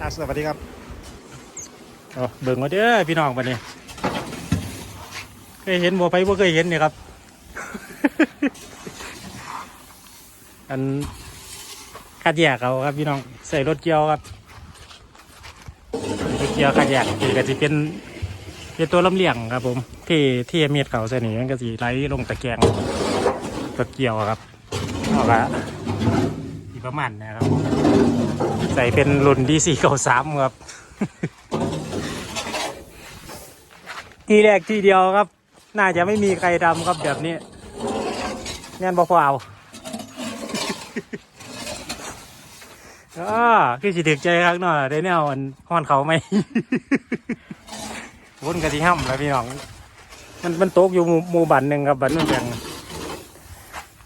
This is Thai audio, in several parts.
อะสวัสดีครับเอาเบิ่งมาเด้อพี่น้องบัดนี้เคยเห็นบ่ไปบ่เคยเห็นนี่ครับ อันคัดแยกเอาครับพี่น้องใส่รถเกี่ยวครับรถเกี่ยวคัดแยกนี่ก็สิเป็นเป็นตัวลำเลียงครับ ผมที่ที่เมียดเขาใส่นี่มันก็สิไหลลงตะแกรงรถเกี่ยวครับเอาละอีกประมาณนะครับ ใส่เป็นรุ่นดีสี่เก้าสามครับ ทีแรกทีเดียวครับ น่าจะไม่มีใครทำครับแบบนี้แน่นบ่พอเอาอ่าคือสิถึกใจครับเนาะได้แนวอันห้อนเขาไหมวนกะทิห้ำแล้วพี่น้อง มันมันโต๊กอยู่หมู่หมู่บันหนึ่งครับบันนู่นแดง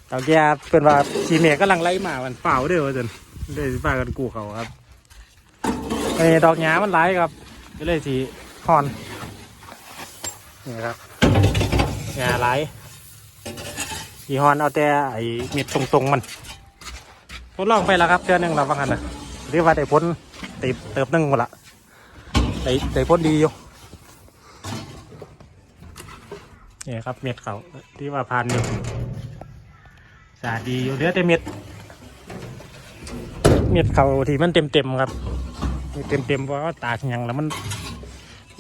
เต่าแก่เป็นว่าชีเมฆกำลังไล่มามันเปล่าเด้อว่าจน เลยสิพากันกู้เขาครับไอ้ดอกหญ้ามันไล่ครับก็เลยสีฮอนนี่ครับหญ้าไล่สีฮอนเอาแต่ไอ้เม็ดตรงๆมันทดลองไปแล้วครับเดือนหนึ่งเราฟังกันนะเรียกว่าได้ผลเติบเติบหนึ่งหมดละได้ได้ผลดีอยู่นี่ครับเม็ดเขาที่ว่าพันอยู่สาดีอยู่เหลือแต่เม็ด เม็ดเขาที่มันเต็มเต็มๆครับเต็มเต็มๆเพราะว่าตากยังแล้วมัน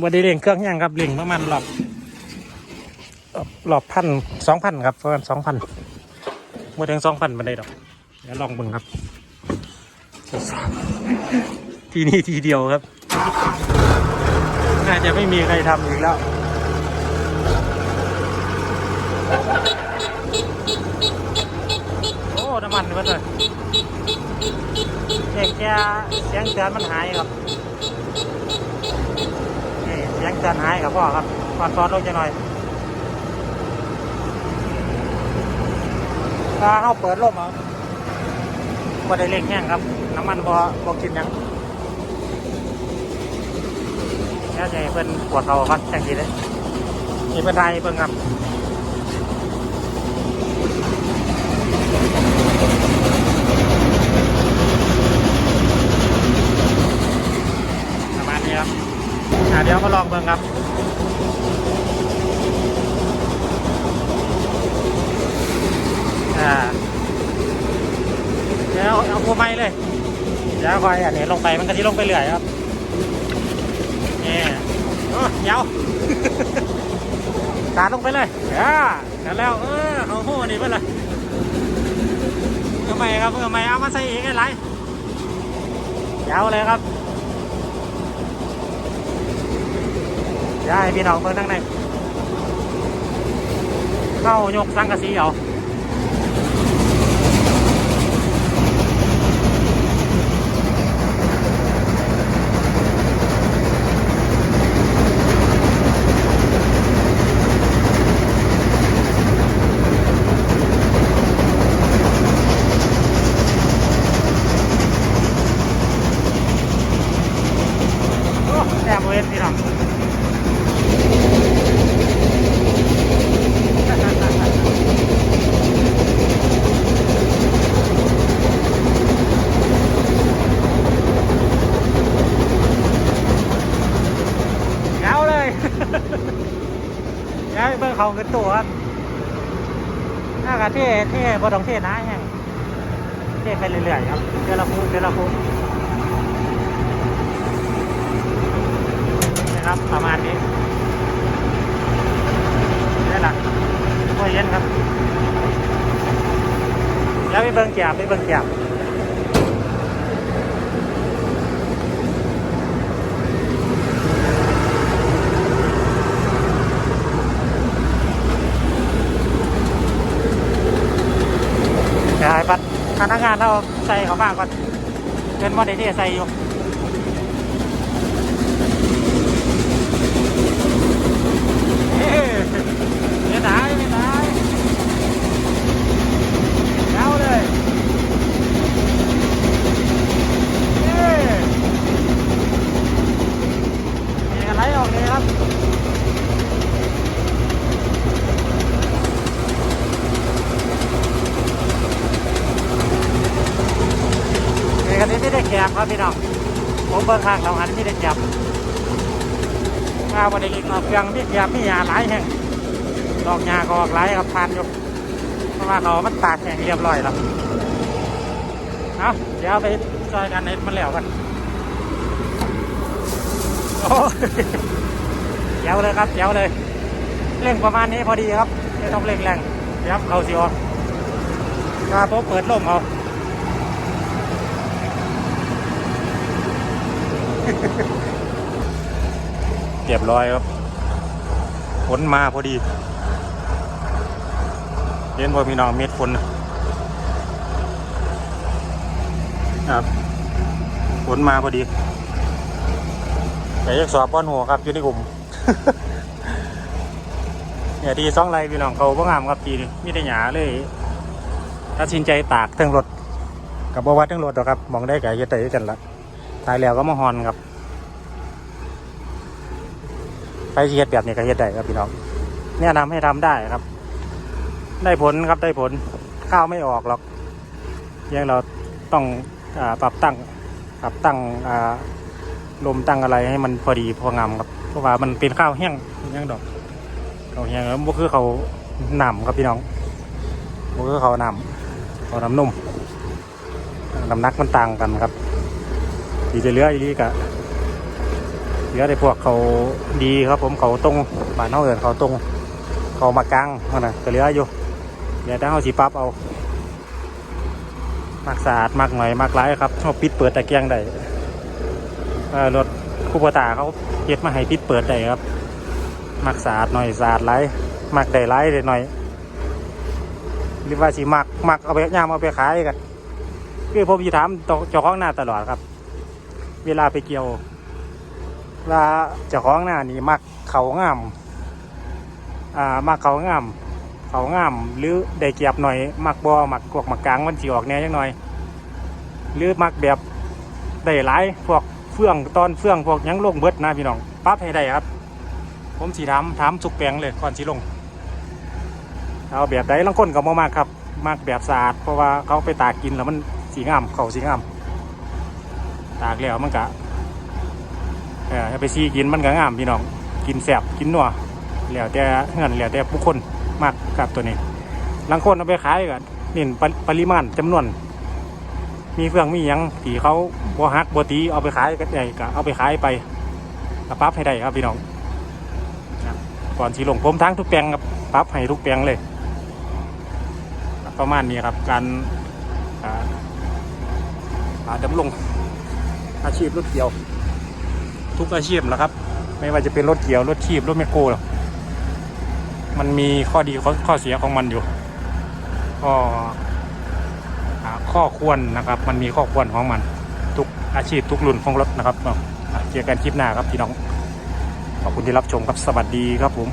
บ่ได้เร่งเครื่องยังครับเร่งประมาณรอบรอบรอบพันสองพันครับประมาณสองพันบ่ถึงสองพันมาได้ดอกเดี๋ยวลองบิ่งครับทีนี้ทีเดียวครับ น่าจะไม่มีใครทำอีกแล้วโอ้น้ำมันเบิดเลย เด็กแกเสียงเตือนมันหายครับนี่เสียงเตือนหายครับพ่อครับก่อนตอนลงจะหน่อยถ้าเขาเปิดลมเอาบ่ได้เล็กแห้งครับ น้ำมันบ่บ่กินยังแล้วจะให้เพิ่นปวดเขาครับจังทีเลยนี่เพิ่นไทยเพิ่นครับ ประมาณนี้ครับ อ่าเดี๋ยวมาลองเบิ่งครับอ่าเดี๋ยวเอาพวกไม้เลยเดี๋ยวคอยอันนี้ลงไปมันก็ที่ลงไปเรื่อยครับนี่โอ้เดี๋ยวสาดลงไปเลยอ่าแล้วแล้วเออเอาหูนี่ไปเลยทำไมครับทำไมเอามาใส่อีกไงไรยาวเลยครับ ได้พี่น้องเพิ่งนั่งในเข้ายกสังกะสีเอาโอ้แอบเว้นพี่น้อง เงาเลย เขาเงินตัวครับน่ากะเท่เท่บ่ต้องเท่นะแห้งเท่ไปเรื่อยๆครับเดือนละฟูเดือนละฟูนะครับประมาณนี้นี่แหละก็เย็นครับ แล้วไปเบิ่งแก้มไปเบิ่งแก้ม เดี๋ยวให้ปัดพ นักงานเราใส่เขาบ้างก่อนเป็นมอเด้ที่ใส่อยู่เอ้ยไม่ได้ไม่ได้เอาเลยเอ้ยมีอะไรออกเลยครับ นี่กันนี้ไม่ได้แคบครับพี่น้องผมเบิ่งข้างเราหันมีแต่จับข้าวบไดเล็กออกเครื่องมีเกียบมีหยาหลายแห่งดอกหญ้าก็ออกหลายครับทานอยู่เพราะว่าเขามันตากแห้งเรียบร้อยแล้วเอาเดี๋ยวไปซอยกันเน็ตมันแล้วกันโอ้เดี๋ยวเลยครับเดี๋ยวเลยเร่งประมาณนี้พอดีครับไม่ต้องเร่งแรงยับเขาสิออกครับผมเปิดล่มเอา เรียบร้อยครับฝนมาพอดีเห็นว่ามีน้องเม็ดฝนนะครับฝนมาพอดีแต่ยังสอบป้อนหัวครับอยู่ในกลุ่มเนี่ยทีสองไรพี่น้องเขาพ่งามครับทีนี้มีแต่หยาเลยตัดสินใจตากเทั้งรถกับบัวัดเทั้งรถหรอกครับมองได้ไก่จะเตะกันละ ตายแล้วก็มาฮอนครับไปเฮ็ดแบบนี้ก็เฮ็ดได้ครับพี่น้องเนี่ยนำให้ทำได้ครับ ได้ผลครับได้ผลข้าวไม่ออกหรอกยังเราต้องอปรับตั้งปรับตั้งลมตั้งอะไรให้มันพอดีพองามครับ เพราะว่ามันเป็นข้าวแห้งแห้งดอกข้าวแห้งแล้วมันคือเขาหนำครับพี่น้องมันคือเขาหนำเขาวน้ำนุ่มน้ำหนักมันต่างกันครับ ดีจะเลืออีลีกะเลือในพวกเขาดีครับผมเขาตรงบ้านเขาเอินเขาตรง เขามากลางมันนะก็เลืออยู่เดี๋ยวถ้าเขาสีปั๊บเอามักสะอาดมักหน่อยมักร้ายครับชอบปิดเปิดตะเกียงได้เออรถคู่ปตาเขาเก็บมาให้ปิดเปิดได้ครับมักสะอาดหน่อยสะอาดไรมักได้ไรได้หน่อยหรือว่าสิมักมักเอาไปย่ามเอาไปขายกันคือผมจะถามเจ้าของหน้าตลอดครับ เวลาไปเกี่ยววลาเจ้าของหน้านี่มักเขางามอ่ามักเขางามเขางามหรือได้เกียบหน่อย มักบอมักกวกมักกลางมันสีออกแน่ยังหน่อย หรือมักแบบได้หลายพวกเฟื่องตอนเฟื่องพวกยังลงเบิดนะพี่น้องปั๊บให้ได้ครับ ผมสีถามถามสุกแปลงเลยก่อนสีลงเอาแบบใดลังคนก็บ่มากครับมากแบบสะอาดเพราะว่าเขาไปตากกินแล้วมันสีงามเขาสีงาม ตากแล้วมันกะเออไปซีกินมันก็งามพี่น้อง กินแสบกินนัวแล้วแต่เงินแล้วแต่ผู้คนมากครับตัวนี้ลังคนเอาไปขายกันนี่ปริปริมาณจำนวน มีเฟืองมียังตีเขาบัวฮักบัวตีเอาไปขายก็ได้ก็เอาไปขายไปกปรั๊บให้ได้ครับพี่น้องก่อนสีลงผมทั้งทุกแปลงครับปั๊บให้ทุกแปลงเลยประมาณนี้ครับการอ่าอ่าดำรง อาชีพรถเกี่ยว ทุกอาชีพแหล้วครับ ไม่ว่าจะเป็นรถเกี่ยวรถทีบรถแมคโครมันมีข้อดีข้อข้อเสียของมันอยู่ก็อ่าข้อควรนะครับ มันมีข้อควรของมัน ทุกอาชีพทุกรุ่นของรถนะครับอะเจอกันคลิปหน้าครับพี่น้องขอบคุณที่รับชมครับสวัสดีครับผม